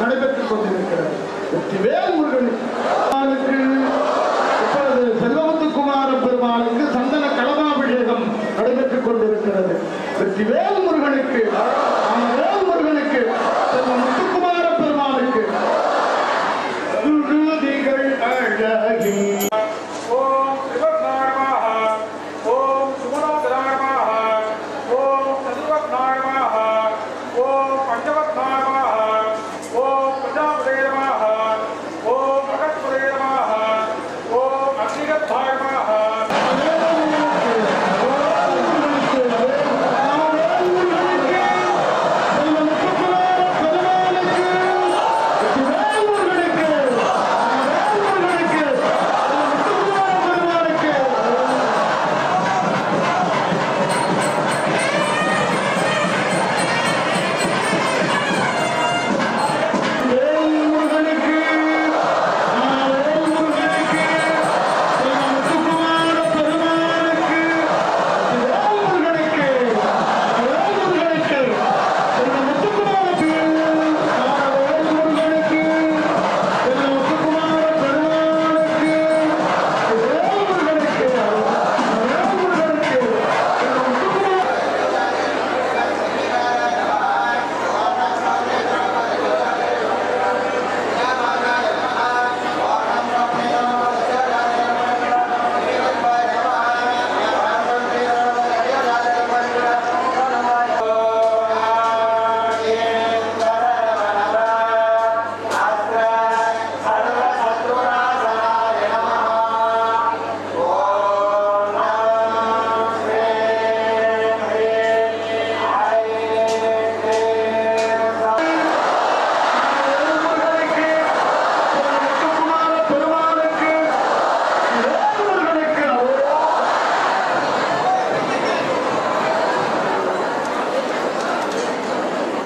நடைபெற்றுக் கொண்டிருக்கிறது. வெற்றிவேல் முருகன் இப்பொழுது செல்வமுத்துக்குமார பெருமாளுக்கு சந்தன கலமாபிஷேகம் நடைபெற்றுக் கொண்டிருக்கிறது. வெற்றிவேல் முருகனுக்கு முருகனுக்கு முத்துக்குமார பெருமாளுக்கு அழகின் ஓம் சுமநாதராயமாக ஓம் சதுவநாயமாக